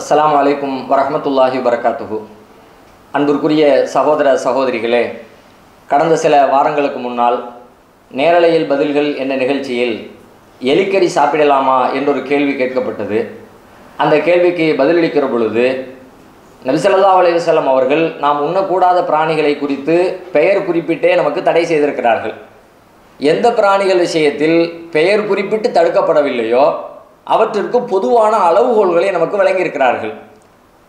அஸ்லாம் அலைக்கும் வரமத்துல்லாஹி வரகாத்துஹு அன்பிற்குரிய சகோதர சகோதரிகளே கடந்த சில வாரங்களுக்கு முன்னால் நேரலையில் பதில்கள் என்ற நிகழ்ச்சியில் எலிக்கறி சாப்பிடலாமா என்றொரு கேள்வி கேட்கப்பட்டது. அந்த கேள்விக்கு பதிலளிக்கிற பொழுது நபிசல்லா அலையுசல்லம் அவர்கள் நாம் உண்ணக்கூடாத பிராணிகளை குறித்து பெயர் குறிப்பிட்டே நமக்கு தடை செய்திருக்கிறார்கள். எந்த பிராணிகள் விஷயத்தில் பெயர் குறிப்பிட்டு தடுக்கப்படவில்லையோ அவற்றிற்கு பொதுவான அளவுகோல்களை நமக்கு வழங்கியிருக்கிறார்கள்.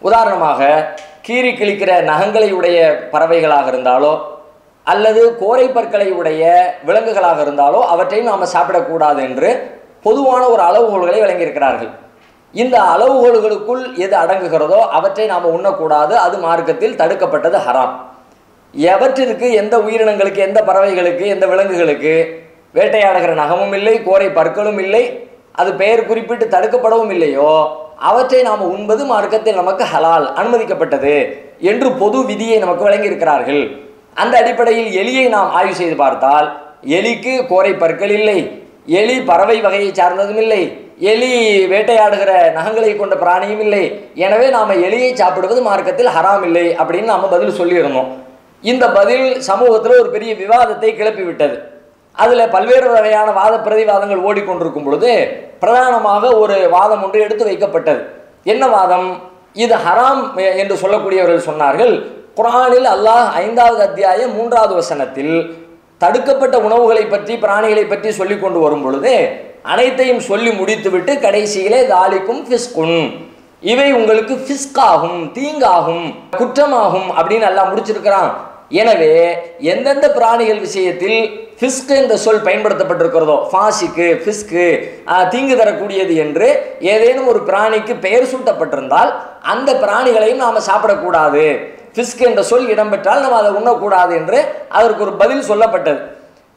உதாரணமாக கீறி கிழிக்கிற நகங்களை உடைய பறவைகளாக இருந்தாலோ அல்லது கோரை பற்களை உடைய விலங்குகளாக இருந்தாலோ அவற்றை நாம் சாப்பிடக்கூடாது என்று பொதுவான ஒரு அளவுகோல்களை வழங்கியிருக்கிறார்கள். இந்த அளவுகோல்களுக்குள் எது அடங்குகிறதோ அவற்றை நாம் உண்ணக்கூடாது. அது மார்க்கத்தில் தடுக்கப்பட்டது ஹராம். எவற்றிற்கு எந்த உயிரினங்களுக்கு எந்த பறவைகளுக்கு எந்த விலங்குகளுக்கு வேட்டையாடுகிற நகமும் இல்லை கோரை பற்களும் இல்லை அது பெயர் குறிப்பிட்டு தடுக்கப்படவும் இல்லையோ? அவற்றை நாம் உண்பது மார்க்கத்தில் நமக்கு ஹலால் அனுமதிக்கப்பட்டது என்று பொது விதியை நமக்கு வழங்கியிருக்கிறார்கள். அந்த அடிப்படையில் எலியை நாம் ஆய்வு செய்து பார்த்தால் எலிக்கு கோரை பற்கள் இல்லை எலி பறவை வகையை சார்ந்ததும் இல்லை எலி வேட்டையாடுகிற நகங்களை கொண்ட பிராணியும் இல்லை. எனவே நாம் எலியை சாப்பிடுவது மார்க்கத்தில் ஹராம் இல்லை அப்படின்னு நாம் பதில் சொல்லியிருந்தோம். இந்த பதில் சமூகத்தில் ஒரு பெரிய விவாதத்தை கிளப்பிவிட்டது. அதில் பல்வேறு வகையான வாத பிரதிவாதங்கள் ஓடிக்கொண்டிருக்கும் பொழுது பிரதானமாக ஒரு வாதம் ஒன்று எடுத்து வைக்கப்பட்டது. என்ன வாதம்? இது ஹராம் என்று சொல்லக்கூடியவர்கள் சொன்னார்கள் குரானில் அல்லாஹ் ஐந்தாவது அத்தியாயம் மூன்றாவது வசனத்தில் தடுக்கப்பட்ட உணவுகளை பற்றி பிராணிகளை பற்றி சொல்லி கொண்டு வரும் பொழுது அனைத்தையும் சொல்லி முடித்துவிட்டு கடைசியிலே தாலிக்கும் ஃபிஸ்குன். இவை உங்களுக்கு ஃபிஸ்காகும் தீங்காகும் குற்றமாகும் அப்படின்னு எல்லாம் முடிச்சிருக்கிறான். எனவே எந்தெந்த பிராணிகள் விஷயத்தில் ஃபிஸ்க் என்ற சொல் பயன்படுத்தப்பட்டிருக்கிறதோ ஃபாசிக்கு ஃபிஸ்க்கு தீங்கு தரக்கூடியது என்று ஏதேனும் ஒரு பிராணிக்கு பெயர் சூட்டப்பட்டிருந்தால் அந்த பிராணிகளையும் நாம் சாப்பிடக்கூடாது. ஃபிஸ்க் என்ற சொல் இடம்பெற்றால் நம்ம அதை உண்ணக்கூடாது என்று அதற்கு ஒரு பதில் சொல்லப்பட்டது.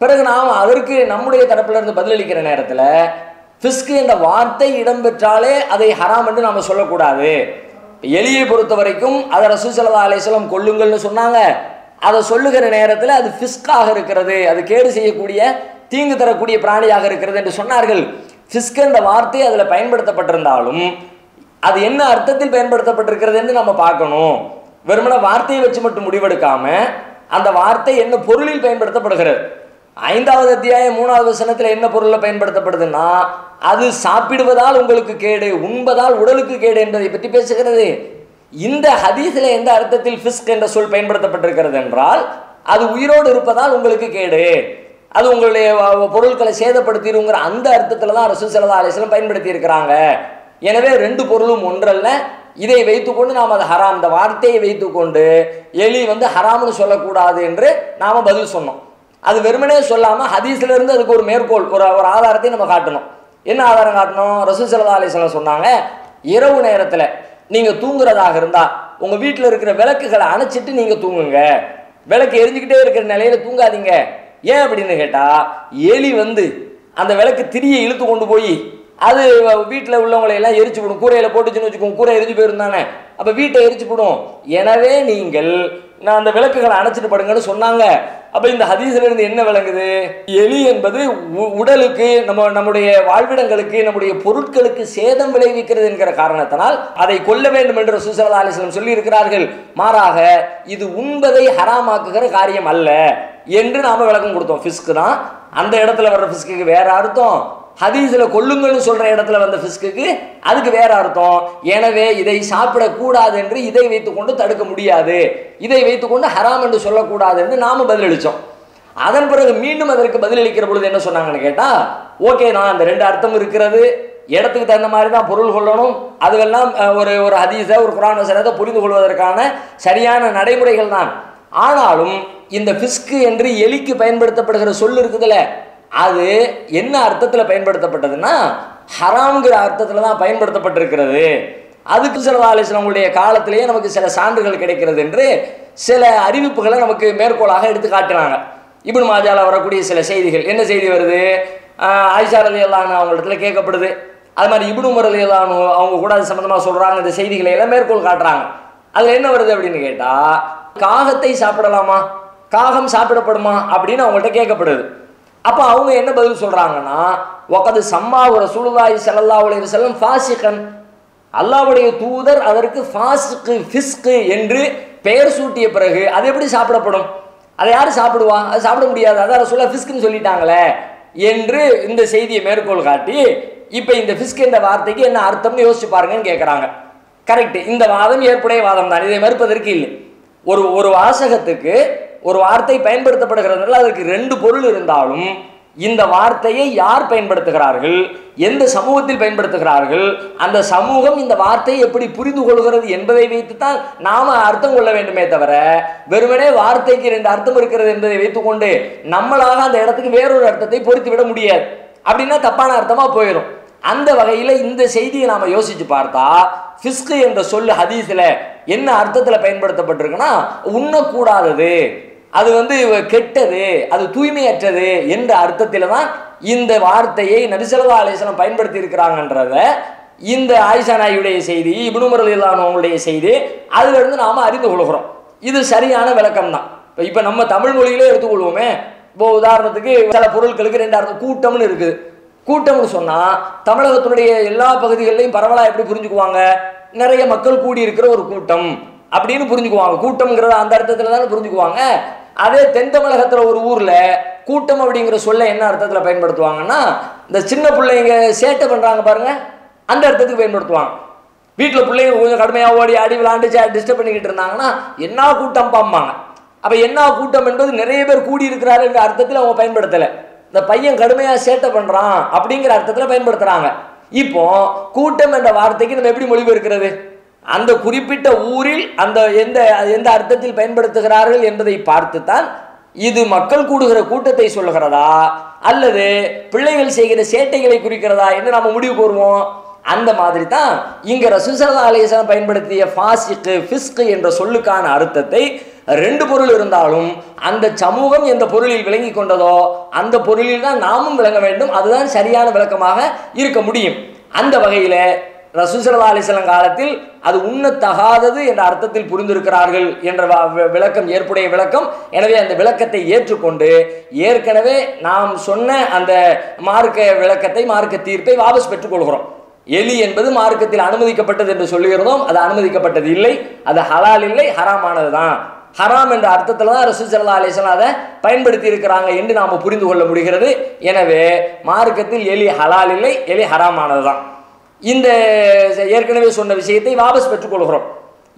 பிறகு நாம் அதற்கு நம்முடைய தரப்பிலிருந்து பதிலளிக்கிற நேரத்தில் ஃபிஸ்க் என்ற வார்த்தை இடம்பெற்றாலே அதை ஹராம் என்று நாம் சொல்லக்கூடாது. எலியை பொறுத்த வரைக்கும் அதை ரசூசலதா அலிஸ்லாம் கொள்ளுங்கள்னு சொன்னாங்க. அதை சொல்லுகிற நேரத்தில் அது ஃபிஸ்காக இருக்கிறது. அது கேடு செய்யக்கூடிய தீங்கு தரக்கூடிய பிராணியாக இருக்கிறது என்று சொன்னார்கள். ஃபிஸ்க் என்ற வார்த்தை அதில் பயன்படுத்தப்பட்டிருந்தாலும் அது என்ன அர்த்தத்தில் பயன்படுத்தப்பட்டிருக்கிறது என்று நம்ம பார்க்கணும். வெறுமன வார்த்தையை வச்சு மட்டும் முடிவெடுக்காம அந்த வார்த்தை என்ன பொருளில் பயன்படுத்தப்படுகிறது? ஐந்தாவது அத்தியாயம் மூணாவது வசனத்தில் என்ன பொருளில் பயன்படுத்தப்படுதுன்னா அது சாப்பிடுவதால் உங்களுக்கு கேடு உண்பதால் உடலுக்கு கேடு என்பதை பற்றி பேசுகிறது. இந்த ஹதீஸில் எந்த அர்த்தத்தில் ஃபிஸ்க் என்ற சொல் பயன்படுத்தப்பட்டிருக்கிறது என்றால் அது உயிரோடு இருப்பதால் உங்களுக்கு கேடு. அது உங்களுடைய பொருட்களை சேதப்படுத்திடுங்கிற அந்த அர்த்தத்தில் தான் ரசூல் சல்லா அலிஸ்லாம் பயன்படுத்தி இருக்கிறாங்க எனவே ரெண்டு பொருளும் ஒன்றல்ல. இதை வைத்துக்கொண்டு நாம் அது ஹராம். இந்த வார்த்தையை வைத்துக்கொண்டு எலி வந்து ஹராம்னு சொல்லக்கூடாது என்று நாம் பதில் சொன்னோம். அது வெறுமனே சொல்லாமல் ஹதீஸ்ல இருந்து அதுக்கு ஒரு மேற்கோள் ஒரு ஒரு ஆதாரத்தை நம்ம காட்டணும். என்ன ஆதாரம் காட்டணும்? ரசூல் சல்லா அலிஸ்லாம் சொன்னாங்க இரவு நேரத்தில் நீங்கள் தூங்குறதாக இருந்தால் உங்கள் வீட்டில் இருக்கிற விளக்குகளை அணைச்சிட்டு நீங்கள் தூங்குங்க. விளக்கு எரிஞ்சுக்கிட்டே இருக்கிற நிலையில தூங்காதீங்க. ஏன் அப்படின்னு கேட்டால் எலி வந்து அந்த விளக்கு திரியை இழுத்து கொண்டு போய் அது வீட்டில் உள்ளவங்களை எல்லாம் எரிச்சு விடும். கூரையில் போட்டுச்சுன்னு வச்சுக்கோங்க கூரை எரிஞ்சு போயிருந்தானே அப்போ வீட்டை எரிச்சு விடும். எனவே நீங்கள் நான் அந்த விளக்குகளை அணைச்சிட்டு படுங்கன்னு சொன்னாங்க. அப்போ இந்த ஹதீஸ்ல இருந்து என்ன விளங்குது? எலி என்பது உடலுக்கு நம்ம நம்முடைய வாழ்விடங்களுக்கு நம்முடைய பொருட்களுக்கு சேதம் விளைவிக்கிறது என்கிற காரணத்தினால் அதை கொல்ல வேண்டும் என்று சுசலா அலிஸ்லம் சொல்லி இருக்கிறார்கள் மாறாக இது உண்பதை ஹராமாக்குகிற காரியம் அல்ல என்று நாம விளக்கம் கொடுத்தோம். ஃபிஸ்க்கு தான். அந்த இடத்துல வர்ற ஃபிஸ்க்கு வேற அர்த்தம். ஹதீஸில் கொல்லுங்கள்னு சொல்கிற இடத்துல வந்த ஃபிஸ்க்கு அதுக்கு வேற அர்த்தம். எனவே இதை சாப்பிடக்கூடாது என்று இதை வைத்துக்கொண்டு தடுக்க முடியாது. இதை வைத்துக்கொண்டு ஹராம் என்று சொல்லக்கூடாது என்று நாம பதிலளித்தோம் அதன் பிறகு மீண்டும் அதற்கு பதிலளிக்கிற பொழுது என்ன சொன்னாங்கன்னு கேட்டால் ஓகே நான் அந்த ரெண்டு அர்த்தம் இருக்கிறது. இடத்துக்கு தகுந்த மாதிரி தான் பொருள் கொள்ளணும். அதுவெல்லாம் ஒரு ஒரு ஹதீஸை ஒரு குரான் வசனத்தை புரிந்து கொள்வதற்கான சரியான நடைமுறைகள் தான். ஆனாலும் இந்த ஃபிஸ்க்கு என்று எலிக்கு பயன்படுத்தப்படுகிற சொல் இருக்குதுல்ல அது என்ன அர்த்தத்தில் பயன்படுத்தப்பட்டதுன்னா ஹராம்ங்கிற அர்த்தத்தில் தான் பயன்படுத்தப்பட்டிருக்கிறது. அதுக்கு சில ஆலோசனங்களுடைய காலத்திலேயே நமக்கு சில சான்றுகள் கிடைக்கிறது என்று சில அறிவிப்புகளை நமக்கு மேற்கோளாக எடுத்து காட்டுறாங்க இபின் மாஜாவில் வரக்கூடிய சில செய்திகள். என்ன செய்தி வருது? ஆயிஷா ரலி அல்லான்னு அவங்க இடத்துல கேட்கப்படுது. அது மாதிரி இபின் உமர் அலி அல்லானு அவங்க கூட அது சம்மந்தமாக சொல்கிறாங்க இந்த செய்திகளை எல்லாம் மேற்கோள் காட்டுறாங்க. அதில் என்ன வருது அப்படின்னு கேட்டால் காகத்தை சாப்பிடலாமா? காகம் சாப்பிடப்படுமா? அப்படின்னு அவங்கள்ட்ட கேட்கப்படுது. அப்போ அவங்க என்ன பதில் சொல்கிறாங்கன்னா ஒக்கது சம்மா ஒரு சுழுதாய் செல்லல்லா உலக செல்லம் ஃபாசிகன் அல்லாஹ்வுடைய தூதர் அதற்கு ஃபாஸ்க்கு ஃபிஸ்கு என்று பெயர் சூட்டிய பிறகு அது எப்படி சாப்பிடப்படும்? அதை யார் சாப்பிடுவா? அது சாப்பிட முடியாது. அதான் சொல்ல ஃபிஸ்க்குன்னு சொல்லிட்டாங்களே என்று இந்த செய்தியை மேற்கோள் காட்டி இப்போ இந்த ஃபிஸ்க் என்ற வார்த்தைக்கு என்ன அர்த்தம்னு யோசிச்சு பாருங்கன்னு கேட்குறாங்க கரெக்ட் இந்த வாதம் ஏற்புடைய வாதம் தான் இதை மறுப்பதற்கு இல்லை. ஒரு ஒரு வாசகத்துக்கு ஒரு வார்த்தை பயன்படுத்தப்படுகிறதுனால அதற்கு ரெண்டு பொருள் இருந்தாலும் இந்த வார்த்தையை யார் பயன்படுத்துகிறார்கள்? எந்த சமூகத்தில் பயன்படுத்துகிறார்கள்? அந்த சமூகம் இந்த வார்த்தையை எப்படி புரிந்து கொள்கிறது என்பதை வைத்துத்தான் நாம அர்த்தம் கொள்ள வேண்டுமே தவிர வெறுமனே வார்த்தைக்கு ரெண்டு அர்த்தம் இருக்கிறது என்பதை வைத்துக்கொண்டு நம்மளாக அந்த இடத்துக்கு வேறொரு அர்த்தத்தை பொறுத்து விட முடியாது. அப்படின்னா தப்பான அர்த்தமா போயிடும் அந்த வகையில் இந்த செய்தியை நாம யோசிச்சு பார்த்தா ஃபிஸ்கு என்ற சொல்லு ஹதீஸில் என்ன அர்த்தத்தில் பயன்படுத்தப்பட்டிருக்குன்னா உண்ணக்கூடாதது. அது வந்து கெட்டது அது தூய்மையற்றது என்ற அர்த்தத்தில் தான் இந்த வார்த்தையை நபிசல்லா அலிஸ்லாம் பயன்படுத்தி இருக்கிறாங்கன்றத இந்த ஆயிஷா நாயுடைய செய்தி இப்னுமர் இல்லானவங்களுடைய செய்தி அதுலேருந்து நாம் அறிந்து கொள்கிறோம். இது சரியான விளக்கம் தான் இப்போ இப்போ நம்ம தமிழ் மொழியிலே எடுத்துக்கொள்வோமே. இப்போ உதாரணத்துக்கு சில பொருட்களுக்கு ரெண்டு அர்த்தம் கூட்டம்னு இருக்குது கூட்டம்னு சொன்னால் தமிழகத்தினுடைய எல்லா பகுதிகளிலையும் பரவலாக எப்படி புரிஞ்சுக்குவாங்க? நிறைய மக்கள் கூடி இருக்கிற ஒரு கூட்டம் அப்படின்னு புரிஞ்சுக்குவாங்க. கூட்டம்ங்கிறத அந்த அர்த்தத்தில் தானே புரிஞ்சுக்குவாங்க. அதே தென் தமிழகத்தில் ஒரு ஊரில் கூட்டம் அப்படிங்கிற சொல்ல என்ன அர்த்தத்தில் பயன்படுத்துவாங்கன்னா இந்த சின்ன பிள்ளைங்க சேட்டை பண்ணுறாங்க பாருங்கள் அந்த அர்த்தத்துக்கு பயன்படுத்துவாங்க. வீட்டில் பிள்ளைங்க கொஞ்சம் கடுமையாக ஓடி ஆடி விளாண்டு டிஸ்டர்ப் பண்ணிக்கிட்டு இருந்தாங்கன்னா என்ன கூட்டம் பாம்பாங்க அப்போ என்ன கூட்டம் என்பது நிறைய பேர் கூடி இருக்கிறாரு என்ற அர்த்தத்தில் அவங்க பயன்படுத்தலை. இந்த பையன் கடுமையாக சேட்டை பண்ணுறான் அப்படிங்கிற அர்த்தத்தில் பயன்படுத்துகிறாங்க இப்போ கூட்டம் என்ற வார்த்தைக்கு நம்ம எப்படி மொழிபெயர்க்கிறது? அந்த குறிப்பிட்ட ஊரில் அந்த எந்த எந்த அர்த்தத்தில் பயன்படுத்துகிறார்கள் என்பதை பார்த்துத்தான் இது மக்கள் கூடுகிற கூட்டத்தை சொல்லுகிறதா? அல்லது பிள்ளைகள் செய்கிற சேட்டைகளை குறிக்கிறதா என்று நம்ம முடிவு கூறுவோம்? அந்த மாதிரி தான் இங்க ரசூசரதா அலேசன் பயன்படுத்திய ஃபாசிக்கு ஃபிஸ்கு என்ற சொல்லுக்கான அர்த்தத்தை ரெண்டு பொருள் இருந்தாலும் அந்த சமூகம் எந்த பொருளில் விளங்கி கொண்டதோ அந்த பொருளில் தான் நாமும் விளங்க வேண்டும். அதுதான் சரியான விளக்கமாக இருக்க முடியும். அந்த வகையில் ரசூசல்லா அலிஸ்லாம் காலத்தில் அது உண்ணத்தகாதது என்ற அர்த்தத்தில் புரிந்திருக்கிறார்கள் என்ற வ- விளக்கம் ஏற்புடைய விளக்கம். எனவே அந்த விளக்கத்தை ஏற்றுக்கொண்டு ஏற்கனவே நாம் சொன்ன அந்த மார்க்க விளக்கத்தை மார்க்க தீர்ப்பை வாபஸ் பெற்றுக்கொள்கிறோம் எலி என்பது மார்க்கத்தில் அனுமதிக்கப்பட்டது என்று சொல்லுகிறோம். அது அனுமதிக்கப்பட்டது இல்லை. அது ஹலால் இல்லை ஹராமானது தான். ஹராம் என்ற அர்த்தத்தில் தான் ரசூசல்லா அலிஸ்லாம் அதை பயன்படுத்தி இருக்கிறாங்க என்று நாம் புரிந்து கொள்ள முடிகிறது. எனவே மார்க்கத்தில் எலி ஹலால் இல்லை எலி ஹராமானது தான். இந்த ஏற்கனவே சொன்ன விஷயத்தை வாபஸ் பெற்றுக்கொள்கிறோம்.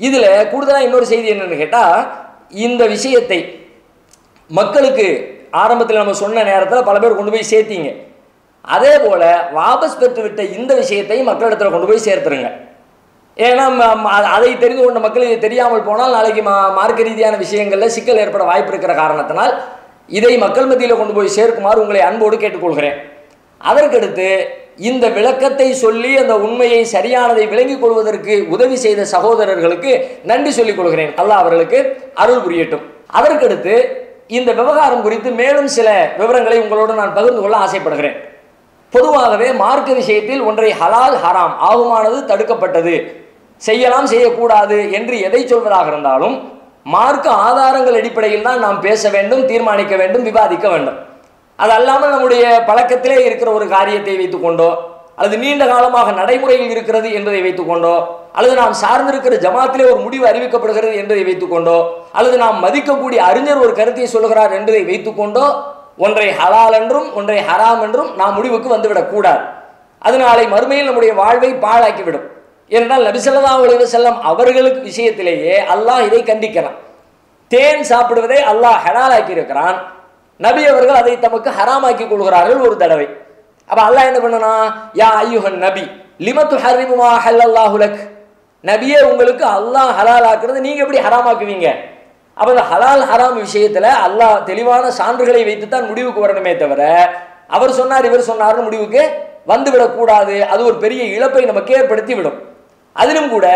இதில் கூடுதலாக இன்னொரு செய்தி என்னென்னு கேட்டால் இந்த விஷயத்தை மக்களுக்கு ஆரம்பத்தில் நம்ம சொன்ன நேரத்தில் பல பேர் கொண்டு போய் சேர்த்தீங்க. அதே போல் வாபஸ் பெற்றுவிட்ட இந்த விஷயத்தை மக்களிடத்தில் கொண்டு போய் சேர்த்துருங்க. ஏன்னா அதை தெரிந்து கொண்ட மக்கள் இது தெரியாமல் போனால் நாளைக்கு மா மார்க்க ரீதியான விஷயங்களில் சிக்கல் ஏற்பட வாய்ப்பு இருக்கிற காரணத்தினால் இதை மக்கள் மத்தியில் கொண்டு போய் சேர்க்குமாறு உங்களை அன்போடு கேட்டுக்கொள்கிறேன். அதற்கடுத்து இந்த விளக்கத்தை சொல்லி அந்த உண்மையை சரியானதை விளங்கிக் கொள்வதற்கு உதவி செய்த சகோதரர்களுக்கு நன்றி சொல்லிக் கொள்கிறேன். அல்லாஹ் அவர்களுக்கு அருள் புரியட்டும். அதற்கடுத்து இந்த விவகாரம் குறித்து மேலும் சில விவரங்களை உங்களோடு நான் பகிர்ந்து கொள்ள ஆசைப்படுகிறேன். பொதுவாகவே மார்க்க விஷயத்தில் ஒன்றை ஹலால் ஹராம் ஆகுமானது தடுக்கப்பட்டது. செய்யலாம் செய்யக்கூடாது என்று எதை சொல்வதாக இருந்தாலும் மார்க்க ஆதாரங்கள் அடிப்படையில் தான் நாம் பேச வேண்டும் தீர்மானிக்க வேண்டும் விவாதிக்க வேண்டும். அது அல்லாமல் நம்முடைய பழக்கத்திலே இருக்கிற ஒரு காரியத்தை வைத்துக்கொண்டோ அல்லது நீண்ட காலமாக நடைமுறையில் இருக்கிறது என்பதை வைத்துக்கொண்டோ அல்லது நாம் சார்ந்திருக்கிற ஜமாத்திலே ஒரு முடிவு அறிவிக்கப்படுகிறது என்பதை வைத்துக்கொண்டோ அல்லது நாம் மதிக்கக்கூடிய அறிஞர் ஒரு கருத்தை சொல்லுகிறார் என்பதை வைத்துக்கொண்டோ ஒன்றை ஹலால் என்றும் ஒன்றை ஹராம் என்றும் நாம் முடிவுக்கு வந்துவிடக்கூடாது அது நாளை மறுமையில் நம்முடைய வாழ்வை பாழாக்கிவிடும். ஏனென்றால் நபிசல்லா உலக செல்லம் அவர்களுக்கு விஷயத்திலேயே அல்லாஹ் இதை கண்டிக்கிறான். தேன் சாப்பிடுவதை அல்லாஹ் ஹலாலாக்கி இருக்கிறான் நபி அவர்கள் அதை தமக்கு ஹராமாக்கி கொள்கிறார்கள் ஒரு தடவை. அப்ப அல்லாஹ் என்ன பண்ணனா யா ஐயுஹன் நபி லிமத்து ஹரிமுமா ஹல்லல்லாஹு நபியே உங்களுக்கு அல்லாஹ் ஹலாலாக்குறது நீங்க எப்படி ஹராமாக்குவீங்க? அப்ப இந்த ஹலால் ஹராம் விஷயத்துல அல்லாஹ் தெளிவான சான்றுகளை வைத்து தான் முடிவுக்கு வரணுமே தவிர அவர் சொன்னார் இவர் சொன்னார்னு முடிவுக்கு வந்துவிடக்கூடாது அது ஒரு பெரிய இழப்பை நமக்கு ஏற்படுத்தி விடும். அதிலும் கூட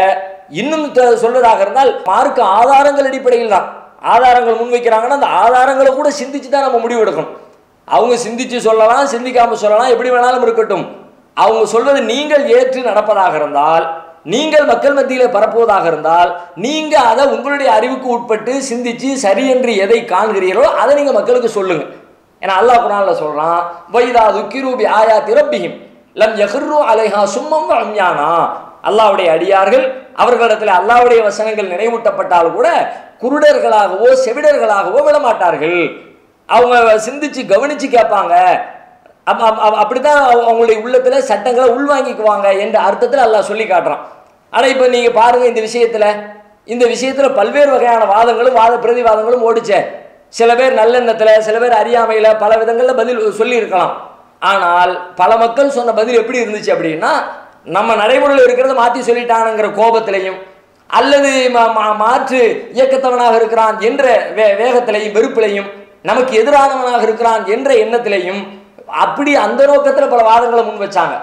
இன்னும் த- சொல்வதாக இருந்தால் மார்க்க ஆதாரங்கள் அடிப்படையில் தான். ஆதாரங்கள் முன்வைக்கிறாங்கன்னா அந்த ஆதாரங்களை கூட சிந்திச்சு தான் நம்ம முடிவு எடுக்கணும் அவங்க சிந்திச்சு சொல்லலாம் சிந்திக்காம சொல்லலாம் எப்படி வேணாலும் இருக்கட்டும். அவங்க சொல்வது நீங்கள் ஏற்று நடப்பதாக இருந்தால் நீங்கள் மக்கள் மத்தியில் பரப்புவதாக இருந்தால் நீங்க அதை உங்களுடைய அறிவுக்கு உட்பட்டு சிந்திச்சு சரி என்று எதை காண்கிறீர்களோ அதை நீங்க மக்களுக்கு சொல்லுங்க. ஏன்னா அல்லாஹ் குரான்ல சொல்றான் வைதா துக்கிரூபி ஆயா திரப்பியும் லம் யஹ்ரு அலைஹா சும்மம் அம்யானா. அல்லாவுடைய அடியார்கள் அவர்களிடத்தில் அல்லாவுடைய வசனங்கள் நினைவூட்டப்பட்டால் கூட குருடர்களாகவோ செவிடர்களாகவோ விடமாட்டார்கள். அவங்க சிந்திச்சு கவனிச்சு கேட்பாங்க. அப்ப அப்படித்தான் அவங்க- அவங்களுடைய உள்ளத்தில் சட்டங்களை உள்வாங்கிக்குவாங்க என்ற அர்த்தத்தில் அல்லாஹ் சொல்லி காட்டுறான். ஆனால் இப்போ நீங்கள் பாருங்கள் இந்த விஷயத்தில் இந்த விஷயத்தில் பல்வேறு வகையான வாதங்களும் வாத பிரதிவாதங்களும் ஓடிச்சே. சில பேர் நல்லெண்ணத்தில் சில பேர் அறியாமையில் பல விதங்களில் பதில் சொல்லியிருக்கலாம். ஆனால் பல மக்கள் சொன்ன பதில் எப்படி இருந்துச்சு அப்படின்னா நம்ம நடைமுறையில் இருக்கிறத மாற்றி சொல்லிட்டானுங்கிற கோபத்திலையும் அல்லது மா- மாற்று இயக்கத்தவனாக இருக்கிறான் என்ற வே வேகத்திலையும் வெறுப்பிலையும் நமக்கு எதிரானவனாக இருக்கிறான் என்ற எண்ணத்திலையும் அப்படி அந்த நோக்கத்தில் பல வாதங்களை முன் வச்சாங்க.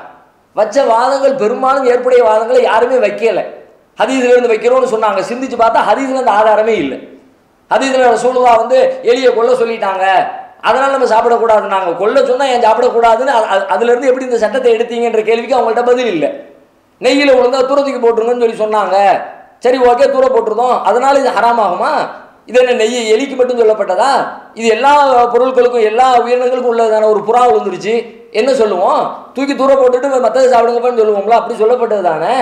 வச்ச வாதங்கள் பெரும்பாலும் ஏற்புடைய வாதங்களை யாருமே வைக்கலை. ஹதீஸ்ல இருந்து வைக்கிறோம்னு சொன்னாங்க. சிந்திச்சு பார்த்தா ஹதீஸ்ல இருந்து ஆதாரமே இல்லை. ஹதீஸ்ல சூழலா வந்து எளிய கொள்ள சொல்லிட்டாங்க. அதனால் நம்ம சாப்பிடக்கூடாது. நாங்கள் கொல்ல சொன்னால் ஏன் சாப்பிடக்கூடாதுன்னு அதுலேருந்து எப்படி இந்த சட்டத்தை எடுத்தீங்கன்ற கேள்விக்கு அவங்கள்ட்ட பதில் இல்லை. நெய்யில் விழுந்தா தூரத்துக்கு போட்டுருங்கன்னு சொல்லி சொன்னாங்க. சரி ஓகே தூர போட்டுருந்தோம். அதனால் இது ஹராமாகுமா? இது என்ன நெய் எலிக்கு மட்டும் சொல்லப்பட்டதா? இது எல்லா பொருட்களுக்கும் எல்லா உயிரினங்களுக்கும் உள்ளதான ஒரு புறா விழுந்துருச்சு என்ன சொல்லுவோம்? தூக்கி தூர போட்டுட்டு மற்றதை சாப்பிடுங்கப்பான்னு சொல்லுவோம்ல அப்படி சொல்லப்பட்டது தானே?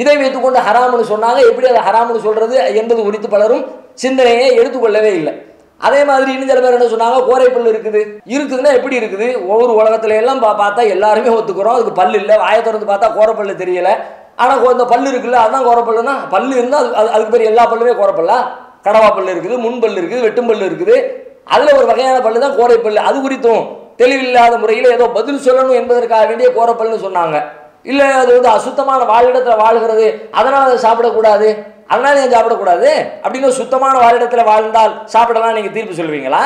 இதை வைத்துக்கொண்டு ஹராம்னு சொன்னாங்க. எப்படி அதை ஹராம்னு சொல்கிறது என்பது குறித்து பலரும் சிந்தனையை எடுத்துக்கொள்ளவே இல்லை. அதே மாதிரி இன்னும் சில பேர் என்ன சொன்னாங்க? கோரை பல் இருக்குது. இருக்குதுன்னா எப்படி இருக்குது? ஒவ்வொரு உலகத்துல எல்லாம் பா- பார்த்தா எல்லாருமே ஒத்துக்கிறோம். அதுக்கு பல்லு இல்லை. வாயை திறந்து பார்த்தா கோரப்பல்லு தெரியல. ஆனால் இந்த பல்லு இருக்குல்ல அதான் கோரப்பல்லுனா பல்லு இருந்தால் அது- அது- அதுக்கு பேர் எல்லா பல்லுமே கோரப்பல்லா? கடவா பல்லு இருக்குது முன் பல்லு இருக்குது வெட்டும் பல்லு இருக்குது. அதில் ஒரு வகையான பல்லு தான் கோரை பல்லு அது குறித்தும் தெளிவில்லாத முறையில் ஏதோ பதில் சொல்லணும் என்பதற்காக வேண்டிய கோரப்பல்னு சொன்னாங்க. இல்லை அது வந்து அசுத்தமான வாழிடத்தில் வாழ்கிறது அதனால் அதை சாப்பிடக்கூடாது. அதனால் ஏன் சாப்பிடக்கூடாது? அப்படின்னு சுத்தமான வாழிடத்தில் வாழ்ந்தால் சாப்பிடலாம் நீங்கள் தீர்ப்பு சொல்லுவீங்களா?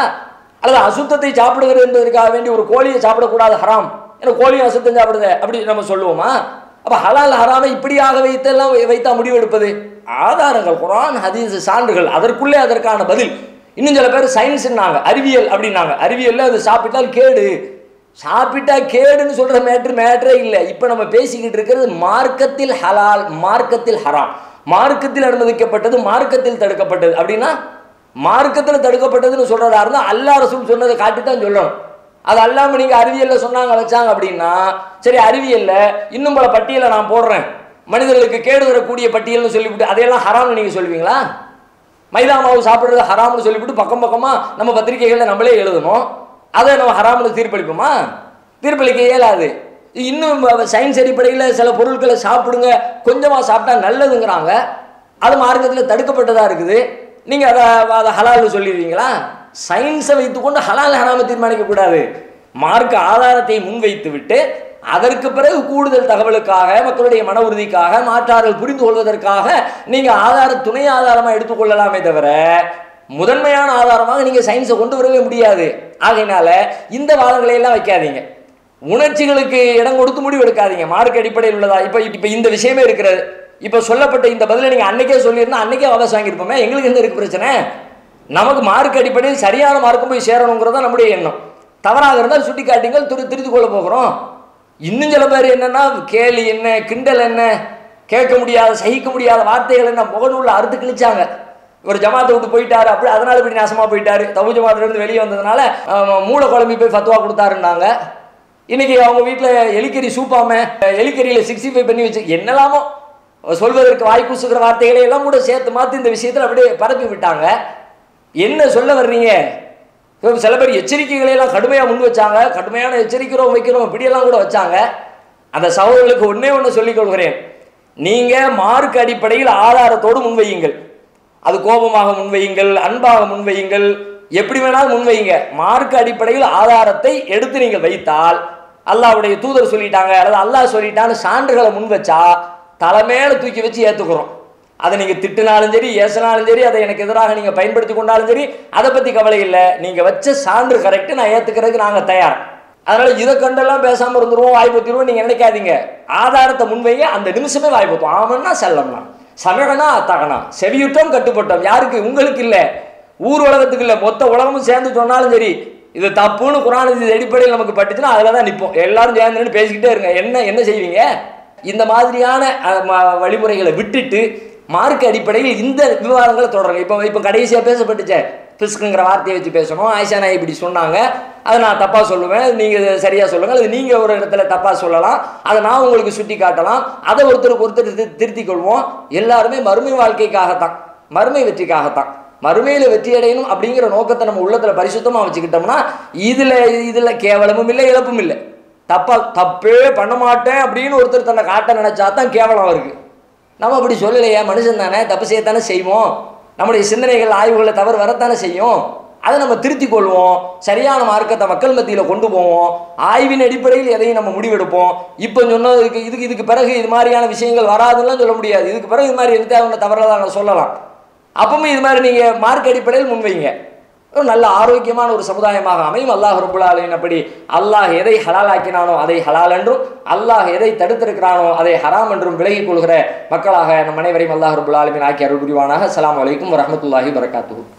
அல்லது அசுத்தத்தை சாப்பிடுகிறது என்பதற்காக வேண்டி ஒரு கோழியை சாப்பிடக்கூடாது ஹராம். ஏன்னா கோழியும் அசுத்தம் சாப்பிடுது அப்படி நம்ம சொல்லுவோமா? அப்போ ஹலால் ஹராமை இப்படியாக வைத்தெல்லாம் வை- வைத்தா முடிவெடுப்பது? ஆதாரங்கள் குரான் ஹதீஸ் சான்றுகள் அதற்குள்ளே அதற்கான பதில். இன்னும் சில பேர் சயின்ஸ்னாங்க அறிவியல் அப்படின்னாங்க. அறிவியலில் அது சாப்பிட்டால் கேடு. சாப்பிட்டா கேடுன்னு சொல்கிற மேட்ரு மேட்ரே இல்லை. இப்போ நம்ம பேசிக்கிட்டு இருக்கிறது மார்க்கத்தில் ஹலால் மார்க்கத்தில் ஹராம். மார்க்கத்தில் அனுமதிக்கப்பட்டது மார்க்கத்தில் தடுக்கப்பட்டது. அப்படின்னா மார்க்கத்தில் தடுக்கப்பட்டதுன்னு சொல்கிறதா இருந்தால் அல்லா ரசூல் சொன்னதை காட்டி தான் சொல்லணும். அது அல்லாமல் நீங்கள் அறிவியலில் சொன்னாங்க வச்சாங்க அப்படின்னா சரி அறிவியலில் இன்னும் பல பட்டியலை நான் போடுறேன். மனிதர்களுக்கு கேடு வரக்கூடிய பட்டியல்னு சொல்லிவிட்டு அதையெல்லாம் ஹராம்னு நீங்கள் சொல்லுவீங்களா? மைதா மாவு சாப்பிட்றது ஹராம்னு சொல்லிவிட்டு பக்கம் பக்கமாக நம்ம பத்திரிகைகளில் நம்மளே எழுதணும். அதை நம்ம ஹராம்னு தீர்ப்பளிப்போமா? தீர்ப்பளிக்க இயலாது. இன்னும் சயின்ஸ் அடிப்படையில் சில பொருட்களை சாப்பிடுங்க கொஞ்சமாக சாப்பிட்டா நல்லதுங்கிறாங்க. அது மார்க்கத்தில் தடுக்கப்பட்டதாக இருக்குது. நீங்கள் அதை அதை ஹலால்னு சொல்லிடுவீங்களா? சயின்ஸை வைத்துக்கொண்டு ஹலால் ஹராமல் தீர்மானிக்கக்கூடாது மார்க் ஆதாரத்தை முன்வைத்து விட்டு அதற்கு பிறகு கூடுதல் தகவலுக்காக மக்களுடைய மன உறுதிக்காக மாற்றார்கள் புரிந்து கொள்வதற்காக நீங்கள் ஆதார துணை ஆதாரமாக எடுத்துக்கொள்ளலாமே தவிர முதன்மையான ஆதாரமாக நீங்கள் சயின்ஸை கொண்டு வரவே முடியாது. ஆகையினால இந்த வாதங்களை எல்லாம் வைக்காதீங்க. உணர்ச்சிகளுக்கு இடம் கொடுத்து முடிவு எடுக்காதீங்க. மார்க் அடிப்படையில் உள்ளதா? இப்போ இப்போ இந்த விஷயமே இருக்கிறது. இப்போ சொல்லப்பட்ட இந்த பதிலை நீங்கள் அன்னைக்கே சொல்லியிருந்தா அன்னைக்கே வாபஸ் வாங்கியிருப்போமே. எங்களுக்கு என்ன இருக்கு பிரச்சனை? நமக்கு மார்க் அடிப்படையில் சரியான மார்க்கும் போய் சேரணுங்கிறதா நம்முடைய எண்ணம். தவறாக இருந்தால் சுட்டி காட்டிங்கள் திரு திருத்திக் கொள்ள போகிறோம். இன்னும் சில பேர் என்னென்னா கேலி என்ன கிண்டல் என்ன கேட்க முடியாத சகிக்க முடியாத வார்த்தைகள் என்ன முகநூலில் அறுத்து கிழிச்சாங்க. ஒரு ஜமாத்தை விட்டு போயிட்டாரு. அப்படி அதனால இப்படி நாசமாக போயிட்டாரு. தபு ஜமாத்திலிருந்து வெளியே வந்ததுனால மூளை குழம்பி போய் ஃபத்துவா கொடுத்தாருன்னாங்க. இன்னைக்கு அவங்க வீட்டில் எலிக்கறி சூப்பாம எலிக்கறியில் சிக்ஸ்டி ஃபைவ் பண்ணி வச்சு என்னெல்லாமோ சொல்வதற்கு வாய் கூசுகிற வார்த்தைகளை எல்லாம் கூட சேர்த்து மாற்றி இந்த விஷயத்தில் அப்படியே பரப்பி விட்டாங்க. என்ன சொல்ல வர்றீங்க? சில பேர் எச்சரிக்கைகளை எல்லாம் கடுமையாக முன் வச்சாங்க. கடுமையான எச்சரிக்கிறோம் வைக்கிறோம் இப்படியெல்லாம் கூட வச்சாங்க. அந்த சகோதரர்களுக்கு ஒன்றே ஒன்று சொல்லிக் கொள்கிறேன். நீங்கள் மார்க் அடிப்படையில் ஆதாரத்தோடு முன்வையுங்கள். அது கோபமாக முன்வையுங்கள் அன்பாக முன்வையுங்கள். எப்படி வேணாலும் முன்வையுங்க. மார்க் அடிப்படையில் ஆதாரத்தை எடுத்து நீங்கள் வைத்தால் அல்லாவுடைய தூதர் சொல்லிட்டாங்க அல்லது அல்லாஹ் சொல்லிட்டான்னு சான்றுகளை முன் வச்சா தலைமையில தூக்கி வச்சு ஏற்றுக்கிறோம் அதை நீங்கள் திட்டினாலும் சரி ஏசினாலும் சரி அதை எனக்கு எதிராக நீங்கள் பயன்படுத்தி கொண்டாலும் சரி அதை பற்றி கவலை இல்லை. நீங்கள் வச்ச சான்று கரெக்டு நான் ஏற்றுக்கிறதுக்கு நாங்கள் தயார். அதனால் இதை கண்டெல்லாம் பேசாமல் இருந்துருவோம் வாய் நீங்கள் நினைக்காதீங்க. ஆதாரத்தை முன்வைங்க அந்த நிமிஷமே வாய்ப்பு ஆமன்னா செல்லம்னா சமயனா அத்தகனா செவியுற்றோம் கட்டுப்பட்டோம். யாருக்கு? உங்களுக்கு இல்லை. ஊர் உலகத்துக்கு இல்லை. மொத்த உலகமும் சேர்ந்து சொன்னாலும் சரி இது தப்புன்னு குரான் இது அடிப்படையில் நமக்கு பட்டுச்சுன்னா அதில் தான் நிற்போம் எல்லாரும் சேர்ந்துன்னு பேசிக்கிட்டே இருங்க. என்ன என்ன செய்வீங்க? இந்த மாதிரியான வழிமுறைகளை விட்டுட்டு மார்க் அடிப்படையில் இந்த விவாதங்களை தொடருங்க. இப்போ இப்போ கடைசியாக பேசப்பட்டுச்சே ஃபிஸ்க்குங்கிற வார்த்தையை வச்சு பேசணும். ஆயிஷா நாய் இப்படி சொன்னாங்க. அதை நான் தப்பாக சொல்லுவேன். நீங்கள் சரியாக சொல்லுங்கள் அது நீங்கள் ஒரு இடத்துல தப்பாக சொல்லலாம். அதை நான் உங்களுக்கு சுட்டி காட்டலாம். அதை ஒருத்தருக்கு ஒருத்தர் திரு- திருத்திக் கொள்வோம். எல்லாருமே மறுமை வாழ்க்கைக்காகத்தான். மறுமை வெற்றிக்காகத்தான். மறுமையில் வெற்றி அடையணும் அப்படிங்கிற நோக்கத்தை நம்ம உள்ளத்தில் பரிசுத்தமாக வச்சுக்கிட்டோம்னா இதில் இதில் கேவலமும் இல்லை இழப்பும் இல்லை. தப்பாக தப்பே பண்ண மாட்டேன் அப்படின்னு ஒருத்தர் தன்னை காட்ட நினச்சா தான் கேவலம் அவருக்கு. நம்ம அப்படி சொல்லலையே. மனுஷன் தானே. தப்பு செய்யத்தானே செய்வோம். நம்முடைய சிந்தனைகள் ஆய்வுகளை தவறு வரத்தானே செய்யும்? அதை நம்ம திருத்திக் கொள்வோம். சரியான மார்க்கத்தை மக்கள் மத்தியில் கொண்டு போவோம். ஆய்வின் அடிப்படையில் எதையும் நம்ம முடிவெடுப்போம். இப்போ சொன்னதுக்கு இதுக்கு இதுக்கு பிறகு இது மாதிரியான விஷயங்கள் வராதுன்னு சொல்ல முடியாது. இதுக்கு பிறகு இது மாதிரி எந்த தவறதான் நான் சொல்லலாம். அப்பவும் இது மாதிரி நீங்கள் மார்க் அடிப்படையில் முன்வைங்க. ஒரு நல்ல ஆரோக்கியமான ஒரு சமுதாயமாக அமையும். அல்லாஹ் ரபுல் அப்படி அல்லாஹ் எதை ஹலாலாக்கினானோ அதை ஹலால் என்றும் அல்லாஹ் எதை தடுத்திருக்கிறானோ அதை ஹராம் என்றும் விலகிக் கொள்கிற மக்களாக நம் அனைவரையும் அல்லாஹ் ரபுல் ஆக்கி அருள் புரிவானாக. அலாம் வலைக்கும் வரமத்துல்லாஹி வரகாத்து